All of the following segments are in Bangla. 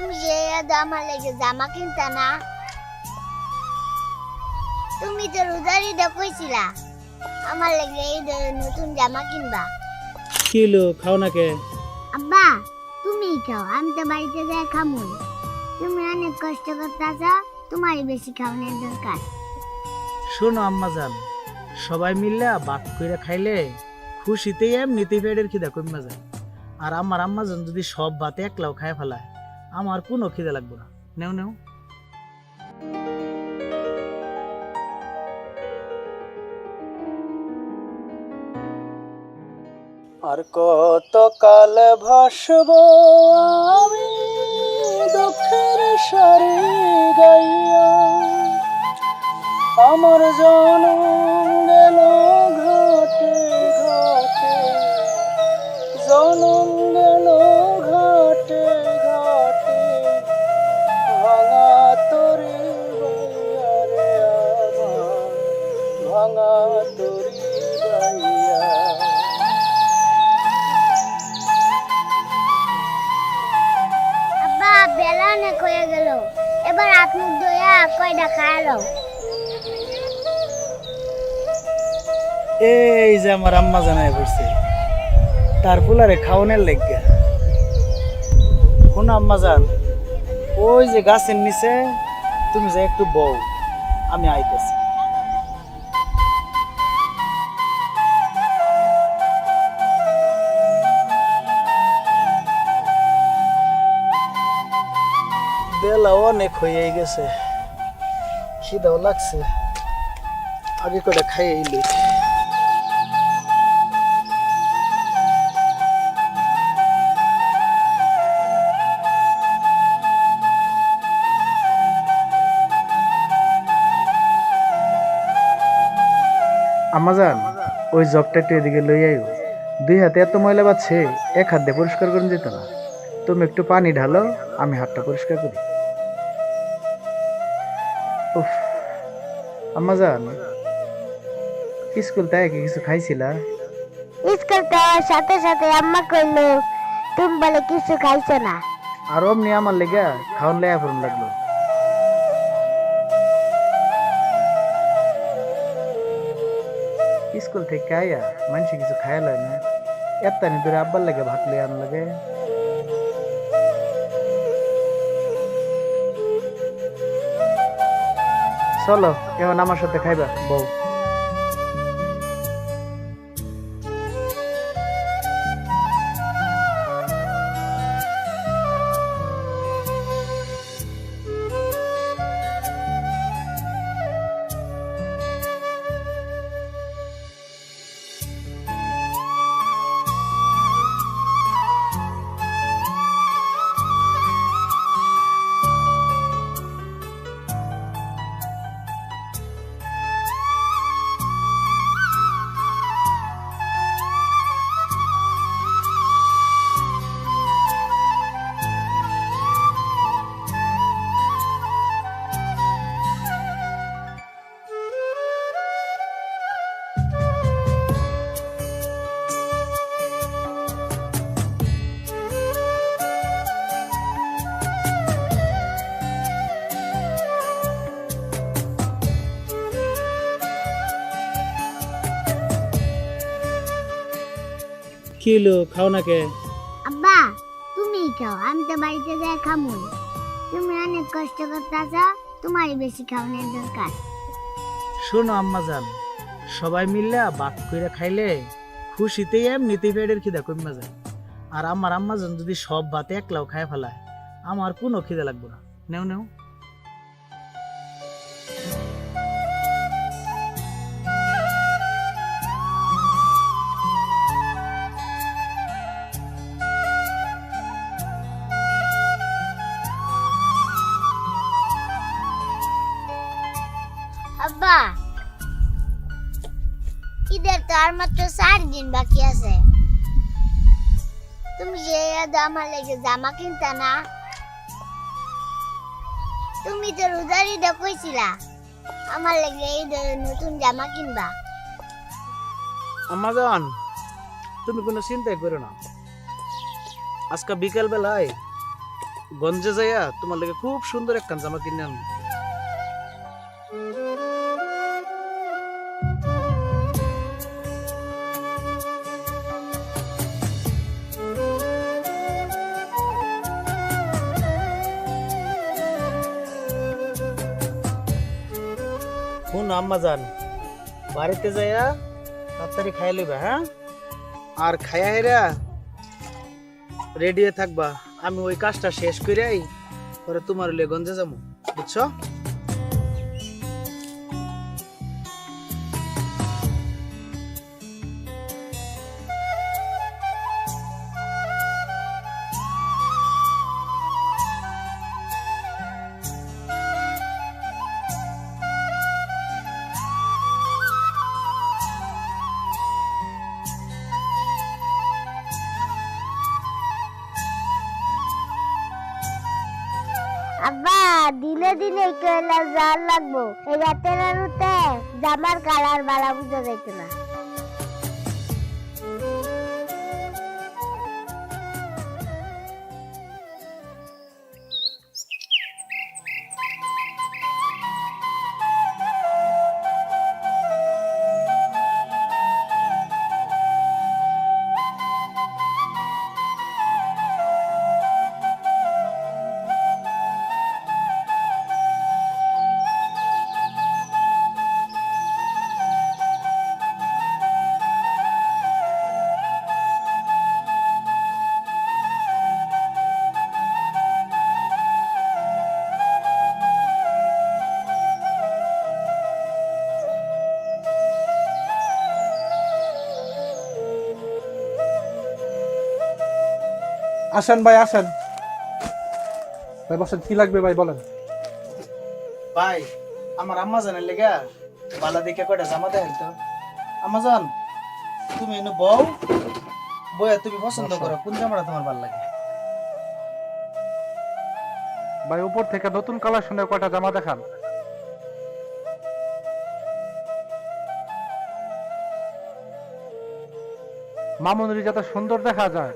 তুমি যে আমার লেগে জামা কিনতা না তুমি তো রোজার ঈদে কইছিলা আমার লেগে ঈদে নতুন জামা কিনবা কিলো খাও না কে আব্বা তুমি খাও আমি তো বাড়িতে যাই খামু তুমি অনেক কষ্ট করতেছ তোমারই বেশি খাওয়ানোর দরকার শোনো আম্মা যান সবাই মিললে বাক কইরা খাইলে খুশিতেই এমনিতেই পেটের খিদা কমে যায় আর আমার আম্মা যান যদি সব ভাতে একলাও খায় ফেলায় আমার কোনো খিদা লাগবে না। নেও নেও। আর কত কাল ভাসব আমি দুঃখের সারে গাইয়া? আমার জনম অনেক হয়ে গেল। এবার আপনি দয়া কয়টা খায়ালো এই যে আমার আম্মা জানাই পড়ছে, তার ফুলারে খাওনের লেগা কোন আম্মা জান, ওই যে গাছের নিচে, তুমি যে একটু বউ, আমি আইতেছি। অনেক হয়ে গেছে। খিদাও লাগছে। আগে খাইয়ে আমাজান, ওই জগটা একটু এদিকে লই আইও। দুই হাতে এত ময়লা পাচ্ছে এক হাত দিয়ে পরিষ্কার করে যেত না। তুমি একটু পানি ঢালো, আমি হাতটা পরিষ্কার করি। আমাজান স্কুল তাই কি কিছু খাইছিলা? স্কুল যাওয়ার সাথে সাথে আম্মা কইলো তুমি বলে কিছু খাইছো না। আর অমনি আমার লেগা খাওয়ান লেয়া ফোন লাগল। স্কুল থেকে আয়া মানুষ কিছু খায় লয় না। এত্তানি ধরে আব্বার লাগে ভাত লই আন লাগে। চলো এখন আমার সাথে খাইবা? বউ। কিলো খাও না কে? আব্বা তুমি খাও আমি তো বাড়িতে যাই খামু তুমি অনেক কষ্ট করতেছ তোমারই বেশি খাওয়ানোর দরকার। শোনো আম্মা যান সবাই মিললে বাক করে খাইলে খুশিতেই এমনিতেই পেটের খিদা কমে যায়। আর আমার আম্মা যদি সব ভাতে একলাও খায় ফেলায় আমার কোনো খিদা লাগবে না। নেও নেও। ঈদের তো আর মাত্র চার দিন বাকি আছে। তুমি যে আমার লেগে জামা কিনতা না, তুমি তো রোজার ঈদে কইছিলা, আমার লেগে ঈদে নতুন জামা কিনবা। আম্মা যান তুমি কোনো চিন্তাই করো না। আজকে বিকেল বেলায় গঞ্জে যাইয়া তোমার লাগে খুব সুন্দর একখান জামা কিনে আনব আম্মা যান। বাড়িতে যাইয়া তাড়াতাড়ি খাই লইবা হ্যাঁ? আর খাইয়া হেরা রেডি হয়ে থাকবা। আমি ওই কাজটা শেষ করিয়াই পরে তোমার লেগঞ্জে যাব বুঝছ? দিনে একটু কয়লা জাল লাগবো। এই রাতের আলুতে জামার কালার বালা বুঝা যাইতো না। আসেন ভাই আসেন ভাই বসেন কি লাগবে ভাই বলেন। ভাই আমার আম্মা জানের লেগা বালা দিকে কয়টা জামা দেখেন তো? আম্মা জান তুমি এনে বউ বইয়া তুমি পছন্দ করো কোন জামাটা তোমার ভালো লাগে? ভাই উপর থেকে নতুন কালেকশনের কয়টা জামা দেখান। মামুনুরি যাতে সুন্দর দেখা যায়।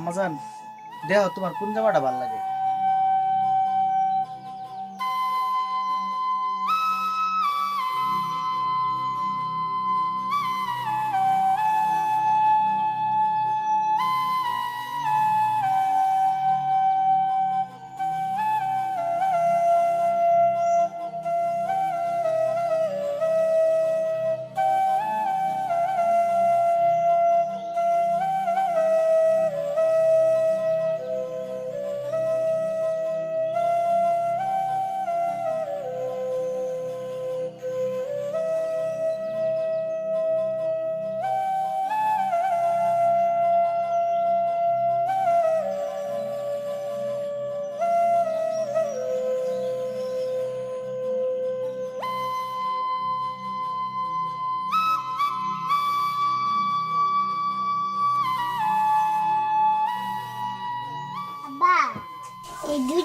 আম্মা জান দেহ তোমার কোন জামাটা ভালো লাগে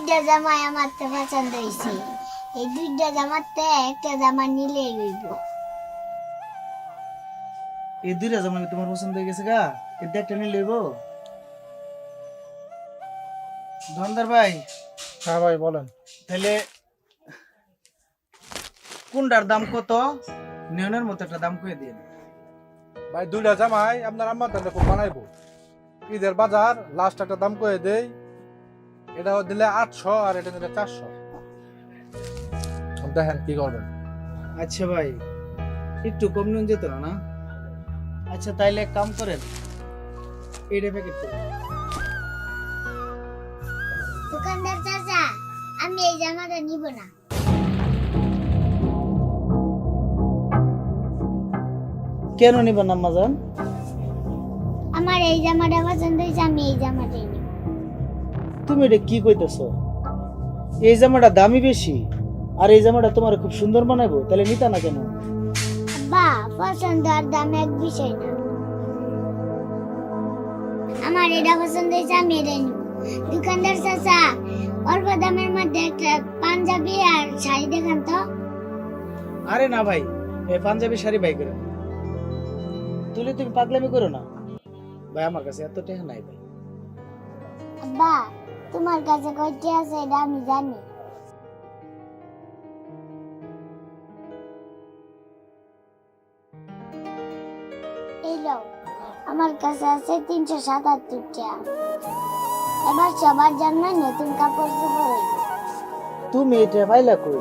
দুইটা জামাই আমার তো পছন্দ হয়েছে। এই দুইটা জামাতে একটা জামা নিলেই হইব এই দুইটা জামা কি তোমার পছন্দ হয়ে গেছে গা? এটা একটা নিয়ে লইব ধনদার ভাই। হ্যাঁ ভাই বলেন। তাহলে কোনটার দাম কত? নিয়নের মতো একটা দাম কয়ে দিন ভাই দুইটা জামাই আপনার আম্মা তাহলে খুব বানাইবো। ঈদের বাজার লাস্ট একটা দাম করে দেই। এটা দিলে আটশো আর এটা দিলে চারশো। দেখেন কি করবেন। আচ্ছা ভাই একটু কম নুন যেত না না? আচ্ছা তাইলে এক কাম করেন এইটা প্যাকেট করুন দোকানদার চাচা আমি এই জামাটা নিব না। কেন নিবেন আম্মা জান আমার এই জামাটা পছন্দ হয়েছে আমি এই জামাটাই নিব। তুমি এটা কি কইতেছ? এই জামাটা দামি বেশি আর এই জামাটা তোমার খুব সুন্দর বানাবো তাহলে নিতা না কেন? আব্বা পছন্দ আর দাম এক বিষয় না। আমার এটা পছন্দ হয়েছে আমি এটাই নিব। দোকানদার চাচা অল্প দামের মধ্যে একটা পাঞ্জাবি আর শাড়ি দেখান তো। আরে না ভাই এই পাঞ্জাবি শাড়ি বাই করে। তুলে তুমি পাগলামি করো না। ভাই আমার কাছে এত টাকা নাই ভাই। আব্বা তোমার কাছে কয়টি আছে এটা আমি জানি। আমার কাছে আছে তিনশো সাতাত্তর এবার সবার জন্য নতুন কাপড় চোপড় তুমি এটা পাইলা কই?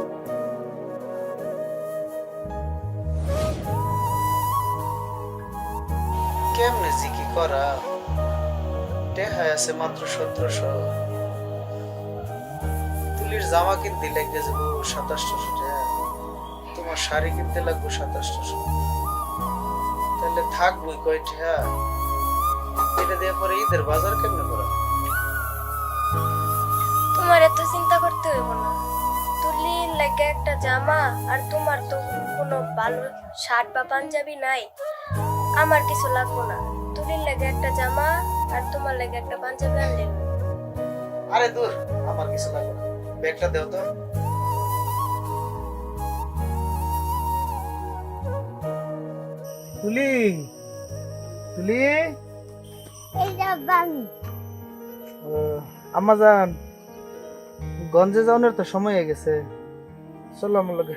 কেমনে জি কি করা? টেহায় আছে মাত্র সতেরোশো। তুলির জামা কিনতে লেগে যাব সাতাশশো টাকা। তোমার শাড়ি কিনতে লাগবো সাতাশশো। তাহলে থাকবোই কয়টা এটা দিয়ে পরে ঈদের বাজার কেমনে করা? তোমার এত চিন্তা করতে হইব না। তুলির লাগে একটা জামা আর তোমার তো কোনো ভালো শার্ট বা পাঞ্জাবি নাই। আমার কিছু লাগবো না। তুলির লাগে একটা জামা আর তোমার লাগে একটা পাঞ্জাবি আনলে। আরে দূর আমার কিছু লাগবে না। ব্যাগটা দেও তো। তুলি তুলি। এই যে আব্বা আমি আম্মা যান গঞ্জে যাওয়ানোর তো সময় হয়ে গেছে। চলো আমার লগে।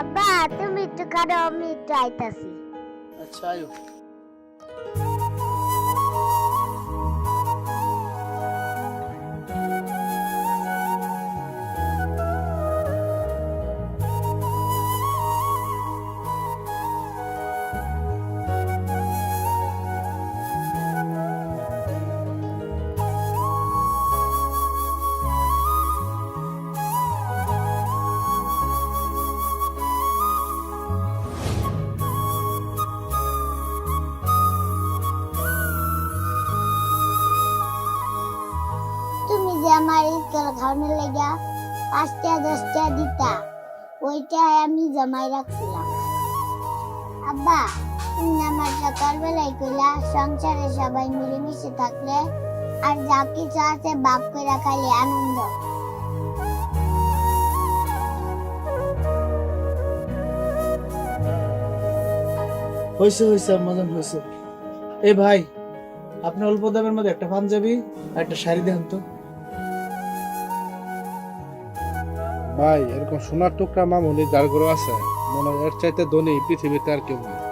আব্বা তুমি একটু কারও আমি একটু আইতাছি। আচ্ছা আয়ো। খাওয়ানোর লেগা পাঁচটা, দশটা দিতা ওইটা আমি জমাই রাখছিলাম। আব্বা, তুমি আমার সকালবেলায় কইলা, সংসারে সবাই মিলেমিশে থাকলে আর যা কিছু আছে বাপ করে খাইলে আনন্দ। হয়েছে হয়েছে যান হয়েছে এ ভাই, আপনি অল্প দামের মধ্যে একটা পাঞ্জাবি একটা শাড়ি দেন তো। ভাই, এরকম সোনার টুকরা মামুনি দাঁড় ঘরে আছে, মনে এর চাইতে ধনী, পৃথিবীতে আর কেউ নেই।